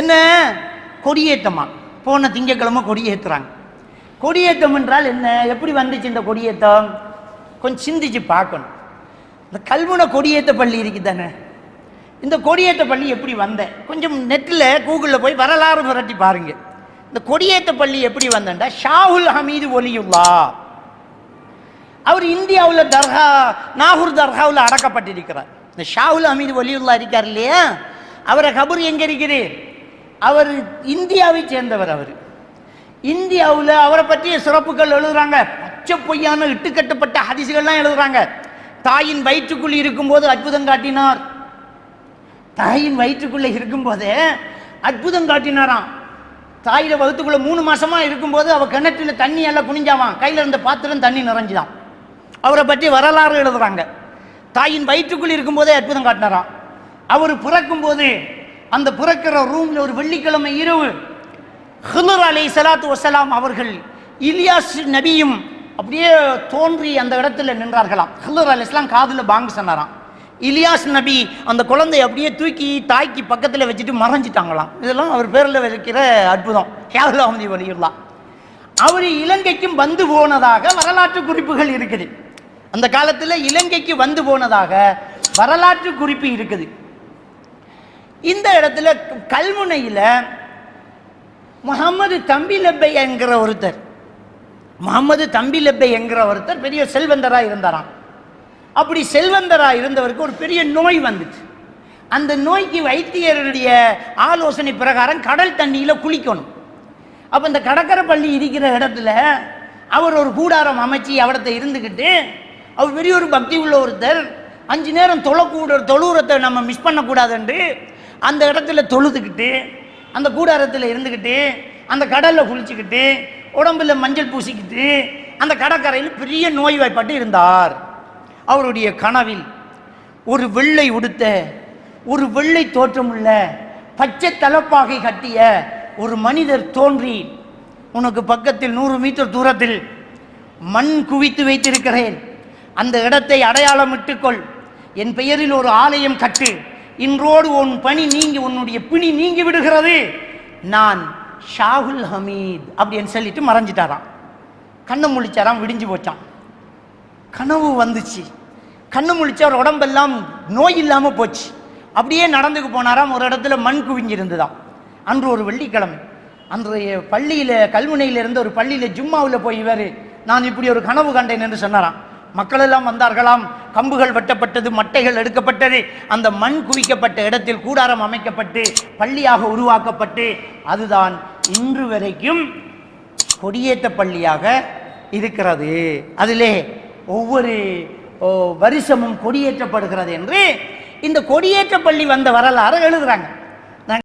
என்ன? கொடியேற்றமா? போன திங்கக்கிழமை கொடியேற்றுறாங்க கொடியேற்றம் என்றால் என்ன? எப்படி வந்துச்சு இந்த கொடியேற்றம்? கொஞ்சம் சிந்திச்சு பார்க்கணும். இந்த கல்முனை கொடியேற்ற பள்ளி இருக்குது தானே இந்த கொடியேற்ற பள்ளி எப்படி வந்தேன் கொஞ்சம் நெட்டில் கூகுளில் போய் வரலாறு புரட்டி பாருங்க. இந்த கொடியேற்ற பள்ளி எப்படி வந்தேன்டா ஷாஹுல் ஹமீது ஒலியுல்லா. அவர் இந்தியாவில் தர்கா நாகூர் தர்காவில் அடக்கப்பட்டிருக்கிறார். இந்த ஷாஹுல் ஹமீது ஒலியுல்லா இருக்கார் இல்லையா? அவரை கபூர் எங்கே இருக்கிறேன் அவர் இந்தியாவை சேர்ந்தவர் அவர். இந்தியாவில் அவரை பற்றிய சிறப்புகள் எழுதுறாங்க. பச்சை பொய்யான இட்டுக்கட்டப்பட்ட ஹதிசுகள்லாம் எழுதுறாங்க. தாயின் வயிற்றுக்குள் இருக்கும்போது அற்புதம் காட்டினார். தாயின் வயிற்றுக்குள்ளே இருக்கும்போதே அற்புதம் காட்டினாராம். தாயில வகுத்துக்குள்ள மூணு மாசமா இருக்கும்போது அவ கிணற்றில் தண்ணி எல்லாம் குனிஞ்சாவான் கையில இருந்த பாத்திரம் தண்ணி நிறைஞ்சுதான் அவரை பற்றி வரலாறு எழுதுறாங்க. தாயின் வயிற்றுக்குள் இருக்கும்போதே அற்புதம் காட்டினாராம். அவர் பிறக்கும் போது அந்த பிறக்கிற ரூம்ல ஒரு வெள்ளிக்கிழமை இரவு ஹிலர் அலை சலாத்து வசலாம் அவர்கள் இலியாஸ் நபியும் அப்படியே தோன்றி அந்த இடத்துல நின்றார்களாம். ஹிலர் அலி இஸ்லாம் காதில் பாங்கு சொன்னாராம். இலியாஸ் நபி அந்த குழந்தையை அப்படியே தூக்கி தாய்க்கு பக்கத்தில் வச்சுட்டு மறைஞ்சிட்டாங்களாம். இதெல்லாம் அவர் பேரில் வைக்கிற அற்புதம். ஹியாகுல் அஹமதி வலியுல்லா. அவர் இலங்கைக்கும் வந்து போனதாக வரலாற்று குறிப்புகள் இருக்குது. அந்த காலத்தில் இலங்கைக்கு வந்து போனதாக வரலாற்று குறிப்பு இருக்குது. இந்த இடத்துல கல்முனையில் முகமது தம்பி லெப்பை என்கிற ஒருத்தர் முகமது தம்பி லப்பை என்கிற ஒருத்தர் பெரிய செல்வந்தராக இருந்தாராம். அப்படி செல்வந்தராக இருந்தவருக்கு ஒரு பெரிய நோய் வந்துச்சு. அந்த நோய்க்கு வைத்தியருடைய ஆலோசனை பிரகாரம் கடல் தண்ணியில் குளிக்கணும். அப்போ இந்த கடற்கரை பள்ளி இருக்கிற இடத்துல அவர் ஒரு கூடாரம் அமைச்சு அவடத்தை இருந்துக்கிட்டு அவர் பெரிய ஒரு பக்தி உள்ள ஒருத்தர் அஞ்சு நேரம் தொழக்கூட தொழுவுரத்தை நம்ம மிஸ் பண்ணக்கூடாதுன்று அந்த இடத்துல தொழுதுக்கிட்டு அந்த கூடாரத்தில் இருந்துக்கிட்டு அந்த கடலில் குளிச்சுக்கிட்டு உடம்புல மஞ்சள் பூசிக்கிட்டு அந்த கடற்கரையில் பெரிய நோய்வாய்ப்பட்டு இருந்தார். அவருடைய கனவில் ஒரு வெள்ளை உடுத்த ஒரு வெள்ளை தோற்றமுள்ள பச்சை தலப்பாகை கட்டிய ஒரு மனிதர் தோன்றி உனக்கு பக்கத்தில் நூறு மீட்டர் தூரத்தில் மண் குவித்து வைத்திருக்கிறேன். அந்த இடத்தை அடையாளமிட்டுக்கொள் என் பெயரில் ஒரு ஆலயம் கட்டு. இன்றோடு உன் பணி நீங்கி உன்னுடைய பிணி நீங்கி விடுகிறது. நான் ஷாகுல் ஹமீத் அப்படின்னு சொல்லிட்டு மறைஞ்சிட்டாராம். கண்ணை முழிச்சாராம் விடிஞ்சு போச்சான் கனவு வந்துச்சு. கண்ணு முழிச்சு அவர் உடம்பெல்லாம் நோய் இல்லாமல் போச்சு. அப்படியே நடந்துக்கு போனாராம். ஒரு இடத்துல மண் குவிஞ்சிருந்துதாம். அன்று ஒரு வெள்ளிக்கிழமை. அன்றைய பள்ளியில் கல்முனையில் இருந்த ஒரு பள்ளியில் ஜும்மாவில் போய் இவர் நான் இப்படி ஒரு கனவு கண்டேன் என்று சொன்னாராம். மக்கள் எல்லாம் வந்தார்களாம். கம்புகள் வெட்டப்பட்டது மட்டைகள் எடுக்கப்பட்டது. அந்த மண் குவிக்கப்பட்ட இடத்தில் கூடாரம் அமைக்கப்பட்டு பள்ளியாக உருவாக்கப்பட்டு அதுதான் இன்று வரைக்கும் கொடியேற்ற பள்ளியாக இருக்கிறது. அதிலே ஒவ்வொரு வருஷமும் கொடியேற்றப்படுகிறது என்று இந்த கொடியேற்ற பள்ளி வந்த வரலாறு எழுதுறாங்க.